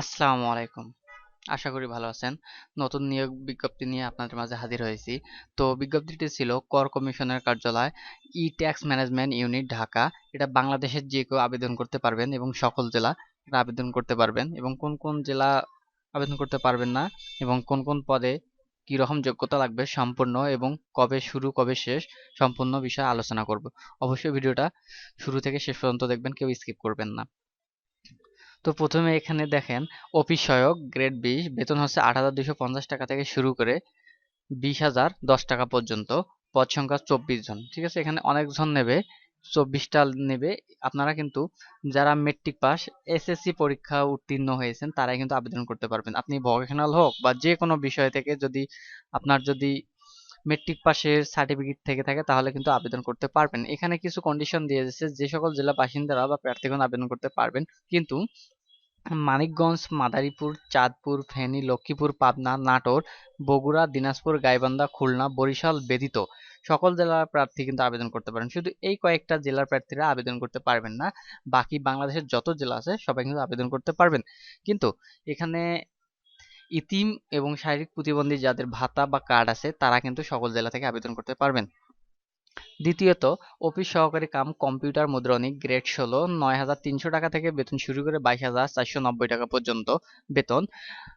আসসালামু আলাইকুম। আশা করি ভালো আছেন। নতুন নিয়োগ বিজ্ঞপ্তি নিয়ে আপনাদের মাঝে হাজির হয়েছি। তো বিজ্ঞপ্তিটি ছিল কর কমিশনের কার্যালয় e tax management unit Dhaka. এটা বাংলাদেশের যে কেউ আবেদন করতে পারবেন এবং সকল জেলা আবেদন করতে পারবেন এবং কোন কোন জেলা আবেদন করতে পারবেন না এবং কোন কোন পদে কি রকম যোগ্যতা লাগবে সম্পূর্ণ এবং কবে শুরু, কবে শেষ সম্পূর্ণ বিষয়ে আলোচনা করব। অবশ্যই ভিডিওটা শুরু থেকে শেষ পর্যন্ত দেখবেন, কেউ স্কিপ করবেন না। তো প্রথমে এখানে দেখেন, অফিস সহায়ক গ্রেড বিশ, বেতন হচ্ছে আট হাজার দুশো পঞ্চাশ টাকা থেকে শুরু করে বিশ হাজার দশ টাকা পর্যন্ত, পদ সংখ্যা চব্বিশ জন, ঠিক আছে? এখানে অনেকজন নেবে চব্বিশটা নেবে। আপনারা কিন্তু যারা মেট্রিক পাস এসএসসি পরীক্ষা উত্তীর্ণ হয়েছেন, তারাই কিন্তু আবেদন করতে পারবেন। আপনি ভকেশনাল হোক বা যে কোনো বিষয় থেকে যদি আপনার যদি মেট্রিক পাসের সার্টিফিকেট থেকে থাকে, তাহলে কিন্তু আবেদন করতে পারবেন। এখানে কিছু কন্ডিশন দিয়ে দিয়েছে, যে সকল জেলা বাসিন্দারা বা প্রার্থীগণ আবেদন করতে পারবেন। কিন্তু মানিকগঞ্জ, মাদারীপুর, চাঁদপুর, ফেনী, লক্ষ্মীপুর, পাবনা, নাটোর, বগুড়া, দিনাজপুর, গাইবান্ধা, খুলনা, বরিশাল ব্যতীত সকল জেলার প্রার্থী কিন্তু আবেদন করতে পারেন। শুধু এই কয়েকটা জেলার প্রার্থীরা আবেদন করতে পারবেন না, বাকি বাংলাদেশের যত জেলা আছে সবাই কিন্তু আবেদন করতে পারবেন। কিন্তু এখানে ইতিম এবং শারীরিক প্রতিবন্ধী যাদের ভাতা বা কার্ড আছে, তারা কিন্তু সকল জেলা থেকে আবেদন করতে পারবেন। দ্বিতীয়ত, অফিস সহকারী কাম কম্পিউটার মুদ্রণিক গ্রেড ষোলো, নয় হাজার তিনশো টাকা থেকে বেতন শুরু করে বাইশ হাজার চারশো নব্বই টাকা পর্যন্ত বেতন।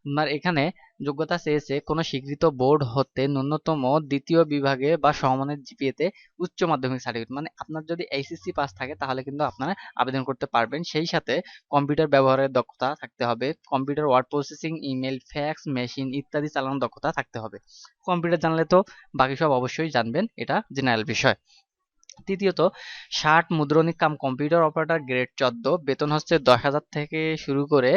আপনার এখানে যোগ্যতা চেয়েছে কোনো স্বীকৃত বোর্ড হতে ন্যূনতম দ্বিতীয় বিভাগে বা সমমানের জিপিএতে উচ্চ মাধ্যমিক সার্টিফিকেট মানে আপনার যদি এইচএসসি পাস থাকে, তাহলে কিন্তু আপনারা আবেদন করতে পারবেন। সেই সাথে কম্পিউটার ব্যবহারের দক্ষতা থাকতে হবে। Computer word processing email fax machine ইত্যাদি চালানোর দক্ষতা থাকতে হবে। কম্পিউটার জানলে তো বাকি সব অবশ্যই জানবেন। এটা জেনারেল বিষয়। তৃতীয়ত, ষাট মুদ্রণিক কাম। কম্পিউটার অপারেটর গ্রেড চোদ্দ। বেতন হচ্ছে দশ হাজার থেকে শুরু করে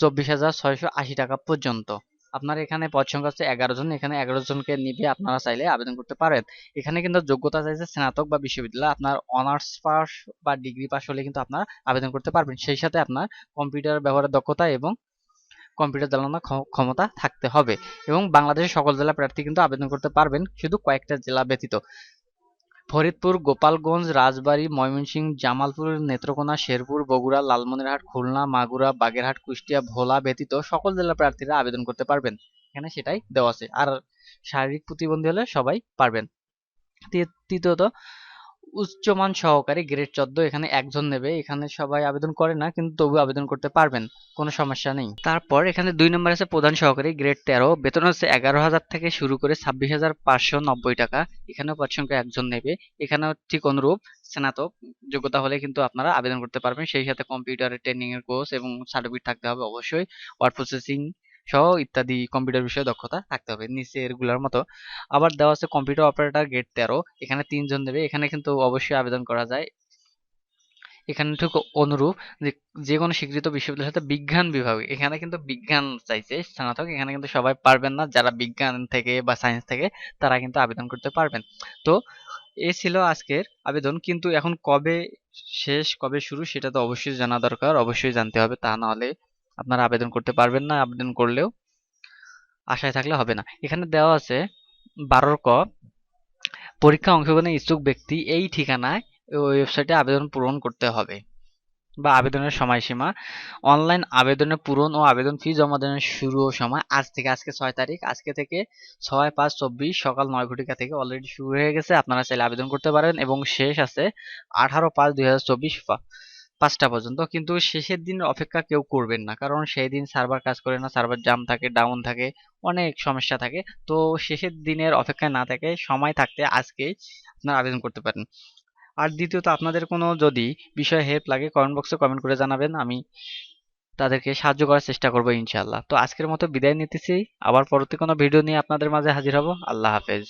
চব্বিশ হাজার ছয়শো আশি টাকা পর্যন্ত। আপনার এখানে পদ সংখ্যা হচ্ছে এগারো জন, এখানে এগারো জনকে নিবে আপনারা চাইলে আবেদন করতে পারেন। এখানে কিন্তু যোগ্যতা চাইছে স্নাতক বা বিশ্ববিদ্যালয়। আপনার অনার্স পাস বা ডিগ্রি পাস হলে কিন্তু আপনার আবেদন করতে পারবেন। সেই সাথে আপনার কম্পিউটার ব্যবহারের দক্ষতা এবং কম্পিউটার চালানোর ক্ষমতা থাকতে হবে। এবং বাংলাদেশের সকল জেলা প্রার্থী কিন্তু আবেদন করতে পারবেন শুধু কয়েকটা জেলা ব্যতীত। ফরিদপুর, গোপালগঞ্জ, রাজবাড়ী, ময়মনসিংহ, জামালপুর, নেত্রকোনা, শেরপুর, বগুড়া, লালমনিরহাট, খুলনা, মাগুরা, বাগেরহাট, কুষ্টিয়া, ভোলা ব্যতীত সকল জেলা প্রার্থীরা আবেদন করতে পারবেন। এখানে সেটাই দেওয়া আছে। আর শারীরিক প্রতিবন্ধী হলে সবাই পারবেন। তৃতীয়ত উচ্চমান সহকারী গ্রেড চোদ্দ, এখানে একজন নেবে, এখানে সবাই আবেদন করে না, কিন্তু তবু আবেদন করতে পারবেন, কোনো সমস্যা নেই। তারপর এখানে দুই নম্বর আছে প্রধান সহকারী গ্রেড তেরো, বেতন হচ্ছে এগারো হাজার থেকে শুরু করে ছাব্বিশ হাজার পাঁচশো নব্বই টাকা, এখানেও পদ সংখ্যা একজন নেবে। এখানেও ঠিক অনুরূপ, স্নাতক যোগ্যতা হলে কিন্তু আপনারা আবেদন করতে পারবেন, সেই সাথে কম্পিউটারের ট্রেনিং এর কোর্স এবং সার্টিফিকেট থাকতে হবে অবশ্যই। ওয়ার্ড প্রসেসিং সহ ইত্যাদি কম্পিউটার বিষয়ে দক্ষতা থাকতে হবে। নিচে এরগুলোর মতো। আবার দেওয়া আছে কম্পিউটার অপারেটর গেট তেরো। এখানে তিনজন দেবে। এখানে কিন্তু অবশ্যই আবেদন করা যায়। এখানে ঠিক অনুরূপ যে কোনো স্বীকৃত বিশ্ববিদ্যালয়ের সাথে বিজ্ঞান বিভাগ। এখানে কিন্তু বিজ্ঞান চাইছে স্নাতক। এখানে কিন্তু সবাই পারবেন না। যারা বিজ্ঞান থেকে বা সায়েন্স থেকে, তারা কিন্তু আবেদন করতে পারবেন। তো, এ ছিল আজকের আবেদন। কিন্তু এখন কবে শেষ, কবে শুরু, সেটা তো অবশ্যই জানা দরকার। অবশ্যই জানতে হবে। তা না হলে আপনারা আবেদন করতে পারবেন না, আবেদন করলেও আশায় থাকলে হবে না। এখানে দেওয়া আছে, বারোর ক পরীক্ষা অংশগ্রহণের ইচ্ছুক ব্যক্তি এই ঠিকানায় ওয়েবসাইটে আবেদন পূরণ করতে হবে বা আবেদনের সময়সীমা। অনলাইন আবেদনের পূরণ ও আবেদন ফি জমা দেওয়ার শুরু সময় আজ থেকে, আজকে ছয় তারিখ, আজকে থেকে ছয় পাঁচ চব্বিশ সকাল নয় ঘটিকা থেকে অলরেডি শুরু হয়ে গেছে। আপনারা চাইলে আবেদন করতে পারেন এবং শেষ আছে আঠারো পাঁচ দুই হাজার চব্বিশ পাঁচটা পর্যন্ত। কিন্তু শেষের দিন অপেক্ষা কেউ করবেন না। কারণ সেই দিন সার্ভার কাজ করে না সার্ভার জাম থাকে ডাউন থাকে, অনেক সমস্যা থাকে। তো শেষের দিনের অপেক্ষায় না থাকে সময় থাকতে আজকে আপনারা আবেদন করতে পারেন। আর দ্বিতীয়ত, আপনাদের কোনো যদি বিষয়ে হেল্প লাগে কমেন্ট বক্সে কমেন্ট করে জানাবেন। আমি তাদেরকে সাহায্য করার চেষ্টা করব ইনশাল্লাহ তো আজকের মতো বিদায় নিতেছি। আবার পরবর্তী কোনো ভিডিও নিয়ে আপনাদের মাঝে হাজির হব। আল্লাহ হাফেজ।